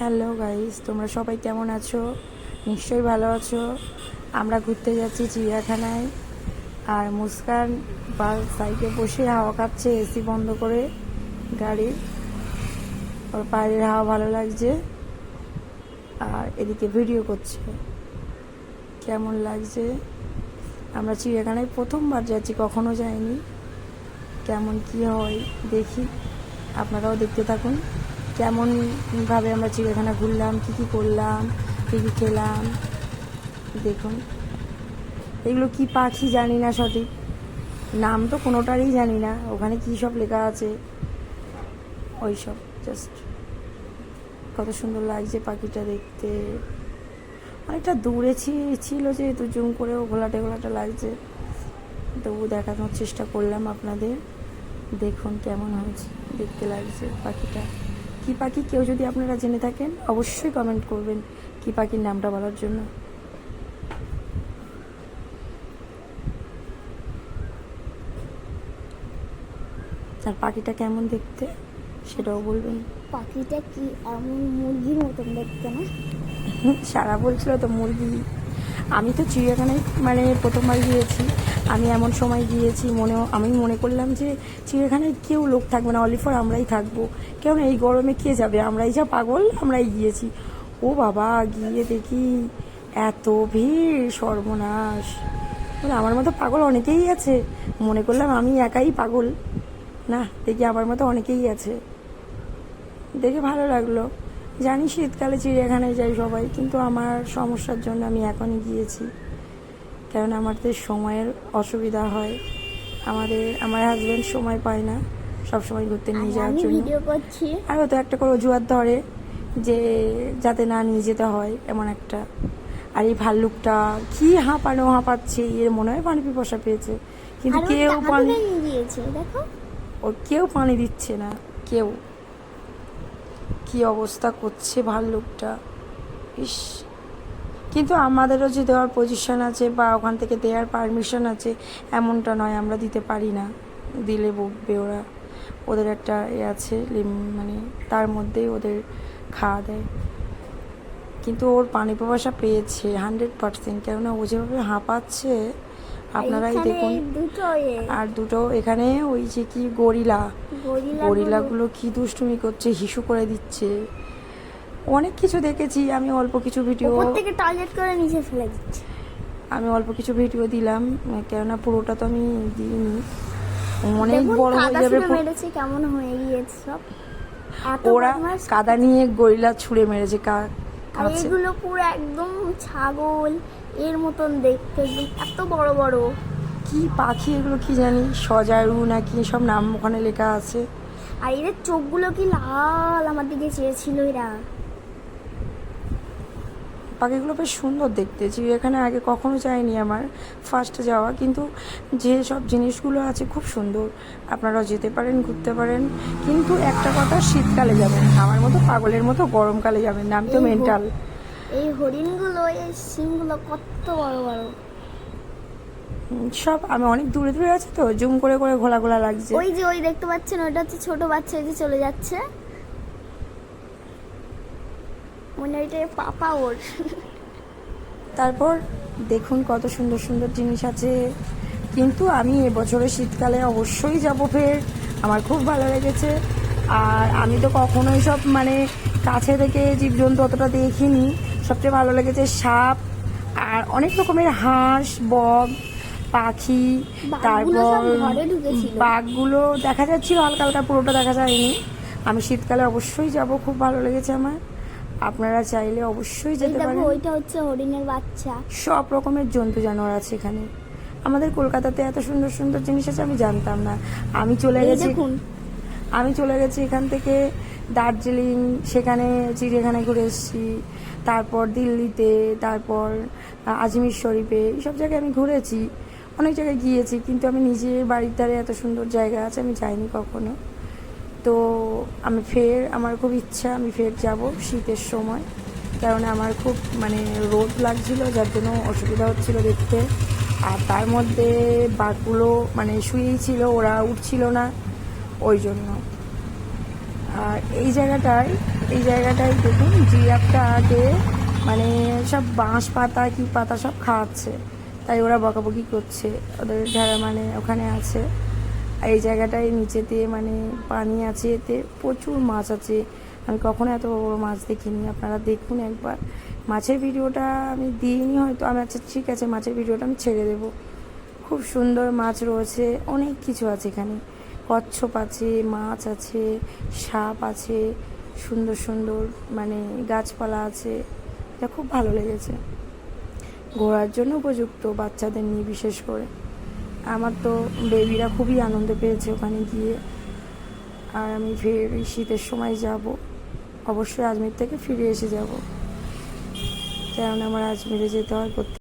Hello guys তোমরা সবাই কেমন আছো? নিশ্চয়ই ভালো আছো। আমরা ঘুরতে যাচ্ছি চিড়িয়াখানায়। আর মুস্কান বা সাইডে বসে হাওয়া খাচ্ছে এসি বন্ধ করে গাড়ির। ওর বাইরের হাওয়া ভালো লাগছে। আর এদিকে ভিডিও করছে। কেমন লাগছে? আমরা চিড়িয়াখানায় প্রথমবার যাচ্ছি, কখনো যাইনি। কেমন কি হয়, দেখি। আপনারাও দেখতে থাকুন। কেমন ভাবে আমরা চিড়িয়াখানা ঘুরলাম, কী কী করলাম, কী কী খেলাম, দেখুন। এগুলো কি পাখি জানি না সঠিক। নাম তো কোনোটারই জানি না। ওখানে কী সব লেখা আছে? ওই সব জাস্ট কত সুন্দর লাগছে পাখিটা দেখতে। অনেকটা দূরে ছিল যেহেতু, জুম করেও ঘোলাটে ঘোলাটা লাগছে। তবু দেখানোর চেষ্টা করলাম আপনাদের। দেখুন কেমন হয়েছে, দেখতে লাগছে পাখিটা। কি পাখি কেউ যদি আপনারা জেনে থাকেন অবশ্যই কমেন্ট করবেন কি পাখির নামটা বলার জন্য। আর পাখিটা কেমন দেখতে সেটাও বলবেন। পাখিটা কি এমন মুরগির মতন দেখতে না? সারা বলছিল তো মুরগি। আমি তো চিড়িয়াখানায় মানে প্রথমবার গিয়েছি। আমি এমন সময় গিয়েছি, মনে, আমি মনে করলাম যে চিড়িয়াখানায় কেউ লোক থাকবে না অলিফর আমরাই থাকব। কেন এই গরমে কে যাবে? আমরাই যা পাগল, আমরাই গিয়েছি। ও বাবা, গিয়ে দেখি এত ভিড়, সর্বনাশ। মানে আমার মতো পাগল অনেকেই আছে। মনে করলাম আমি একাই পাগল। না, দেখি আমার মতো অনেকেই আছে। দেখে ভালো লাগল। জানি শীতকালে চিড়িয়াখানায় যাই সবাই কিন্তু আমার সমস্যার জন্য আমি এখনই গিয়েছি। কারণ আমাদের সময়ের অসুবিধা হয়। আমাদের আমার হাজব্যান্ড সময় পায় না সব সময় ঘুরতে নিয়ে যাওয়ার জন্য। আর হয়তো একটা করে অজুহাত ধরে যে যাতে না নিয়ে যেতে হয় এমন একটা। আর এই ভাল্লুকটা কি হাঁপানো হাঁপাচ্ছে এর মনে হয় পানি পিপাসা পেয়েছে। কিন্তু কেউ পানি দিয়েছে দেখো। ও কেউ পানি দিচ্ছে না কেউ। কি অবস্থা করছে ভাল্লুকটা। ইস। কিন্তু আমাদেরও যে দেওয়ার পজিশন আছে বা ওখান থেকে দেওয়ার পারমিশন আছে এমনটা নয় আমরা দিতে পারি না। দিলে বকবে ওরা। ওদের একটা এ আছে মানে তার মধ্যেই ওদের খাওয়া দেয়। কিন্তু ওর পানি প্রবাসা পেয়েছে হান্ড্রেড পার্সেন্ট কেননা ও যেভাবে হাঁপাচ্ছে আপনারাই দেখুন। দুটো আর দুটো এখানে ওই যে কি গরিলা। গরিলাগুলো। কি দুষ্টুমি করছে হিসু করে দিচ্ছে। অনেক কিছু দেখেছি আমি অল্প কিছু ভিডিও থেকে টয়লেট করে নিচে ফেলে দিচ্ছে। আমি অল্প কিছু ভিডিও দিলাম কেননা পুরোটা তো আমি দিইনি। অনেক বড় হয়ে যাবে মেরেছে কেমন হয়ে গিয়েছে সব। ওরা। কাদা নিয়ে গরিলা ছুঁড়ে মেরেছে কা- এগুলো পুরো একদম ছাগল এর মতন দেখতে একদম এত বড় বড়। কি পাখি এগুলো কি জানি? সজারু নাকি সব নাম ওখানে লেখা আছে। আর এদের চোখগুলো কি লাল আমার দিকে চেয়েছিল এরা। পাখিগুলো বেশ সুন্দর দেখতে। এখানে আগে কখনো যায়নি আমার ফার্স্টে যাওয়া। কিন্তু যে সব জিনিসগুলো আছে খুব সুন্দর। আপনারাও যেতে পারেন ঘুরতে পারেন। কিন্তু একটা কথা শীতকালে যাবেন আমার মতো পাগলের মতো গরমকালে যাবেন নাম তো মেন্টাল এই হরিণগুলো এই সিংগুলো কত বড় বড়। সব আমি অনেক দূরে দূরে আছি তো জুম করে করে ঘোলা ঘোলা লাগছে। ওই যে ওই দেখতে পাচ্ছেন ওইটা হচ্ছে ছোট বাচ্চা যে চলে যাচ্ছে। মনে হয় এটা পাপা ওর। তারপর দেখুন কত সুন্দর সুন্দর জিনিস আছে। কিন্তু আমি এবছরে শীতকালে অবশ্যই যাব ফের। আমার খুব ভালো লেগেছে। আর আমি তো কখনোই সব মানে কাছে থেকে জীবজন্তু অতটা দেখিনি। সবচেয়ে ভালো লেগেছে সাপ আর অনেক রকমের হাঁস বক পাখি তারপর বাঘগুলো দেখা যাচ্ছিল হালকা হালকা পুরোটা দেখা যায়নি। আমি শীতকালে অবশ্যই যাব খুব ভালো লেগেছে আমার। আপনারা চাইলে অবশ্যই যেতে পারেন। ওইটা হচ্ছে হরিণের বাচ্চা। সব রকমের জন্তু জানোয়ার আছে এখানে। আমাদের কলকাতাতে এত সুন্দর সুন্দর জিনিস আছে আমি জানতাম না। আমি চলে গেছি আমি চলে গেছি এখান থেকে দার্জিলিং সেখানে চিড়িয়াখানায় ঘুরে এসেছি। তারপর দিল্লিতে তারপর আজমির শরীফে এইসব জায়গায় আমি ঘুরেছি। অনেক জায়গায় গিয়েছি, কিন্তু আমি নিজের বাড়ির ধারে এত সুন্দর জায়গা আছে আমি যাইনি কখনো। তো আমি ফের, আমার খুব ইচ্ছা আমি ফের যাব শীতের সময়, কারণ আমার খুব মানে রোদ লাগছিল, যার জন্য অসুবিধা হচ্ছিল দেখতে। আর তার মধ্যে বাঘগুলো মানে শুয়েই ছিল, ওরা উঠছিল না, ওই জন্য। আর এই জায়গাটায়, এই জায়গাটাই দেখুন, জিরাফটা আগে মানে সব বাঁশ পাতা কি পাতা সব খাওয়াচ্ছে তাই ওরা বকাবকি করছে। ওদের যারা মানে ওখানে আছে। এই জায়গাটায় নিচেতে মানে পানি আছে, এতে প্রচুর মাছ আছে। আমি কখনো এত বড় মাছ দেখিনি। আপনারা দেখুন একবার। মাছের ভিডিওটা আমি দিইনি হয়তো। আমি আচ্ছা ঠিক আছে, মাছের ভিডিওটা আমি ছেড়ে দেবো। খুব সুন্দর মাছ রয়েছে। অনেক কিছু আছে এখানে। কচ্ছপ আছে, মাছ আছে, সাপ আছে, সুন্দর সুন্দর মানে গাছপালা আছে। এটা খুব ভালো লেগেছে। ঘোরার জন্য উপযুক্ত বাচ্চাদের নিয়ে বিশেষ করে। আমার তো বেবিরা খুবই আনন্দ পেয়েছে ওখানে গিয়ে। আর আমি ফের শীতের সময় যাব। অবশ্যই আজমির থেকে ফিরে এসে যাব। কারণ আমার আজমিরে যেতে হয় করতে